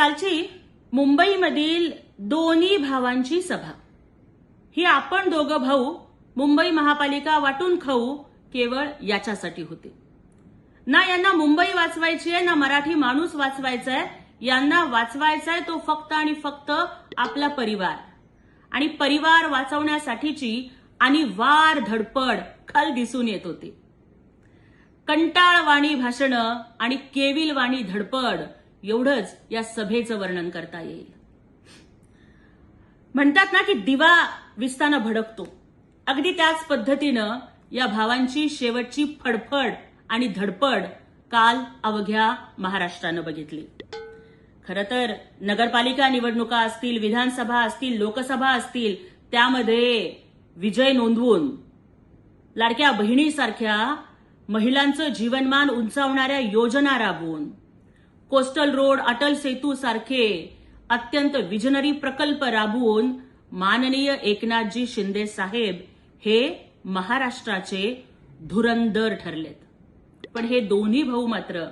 कालची मुंबईमधील दोन्ही भावांची सभा. ही आपण दोघं भाऊ मुंबई महापालिका वाटून खाऊ केवळ याच्यासाठी होते. ना यांना मुंबई वाचवायची आहे ना मराठी माणूस वाचवायचा आहे यांना वाचवायचा आहे तो फक्त आणि फक्त आपला परिवार. आणि परिवार वाचवण्यासाठीची आणि वार धडपड खल दिसून येत होती. कंटाळवाणी भाषणं आणि केविलवाणी धडपड एवढंच या सभेचं वर्णन करता येईल. म्हणतात ना की दिवा विस्ताना भडकतो. अगदी त्याच पद्धतीनं या भावांची शेवटची फडफड आणि धडपड काल अवघ्या महाराष्ट्रानं बघितली. खरं तर नगरपालिका निवडणुका असतील विधानसभा असतील लोकसभा असतील त्यामध्ये विजय नोंदवून लाडक्या बहिणीसारख्या महिलांचं जीवनमान उंचावणाऱ्या योजना राबवून कोस्टल रोड अटल सेतू सारखे अत्यंत विजनरी प्रकल्प राबवून माननीय एकनाथजी शिंदे साहेब हे महाराष्ट्राचे धुरंदर ठरलेत. पण हे दोन्ही भाऊ मात्र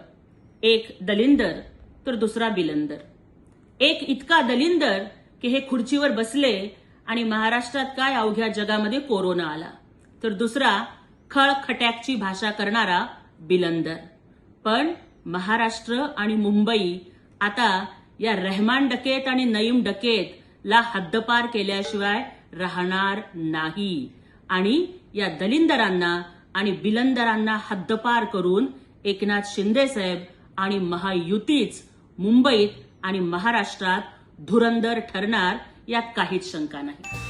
एक दलिंदर तर दुसरा बिलंदर. एक इतका दलिंदर की हे खुर्चीवर बसले आणि महाराष्ट्रात काय अवघ्या जगामध्ये कोरोना आला तर दुसरा खळखट्याकची भाषा करणारा बिलंदर. पण महाराष्ट्र आणि मुंबई आता या रहमान डकेत आणि नईम डकेत ला हद्दपार केल्याशिवाय राहणार नाही. आणि या दलिंदरांना आणि बिलंदरांना हद्दपार करून एकनाथ शिंदे साहेब आणि महायुतीच मुंबईत आणि महाराष्ट्रात धुरंदर ठरणार यात काहीच शंका नाही.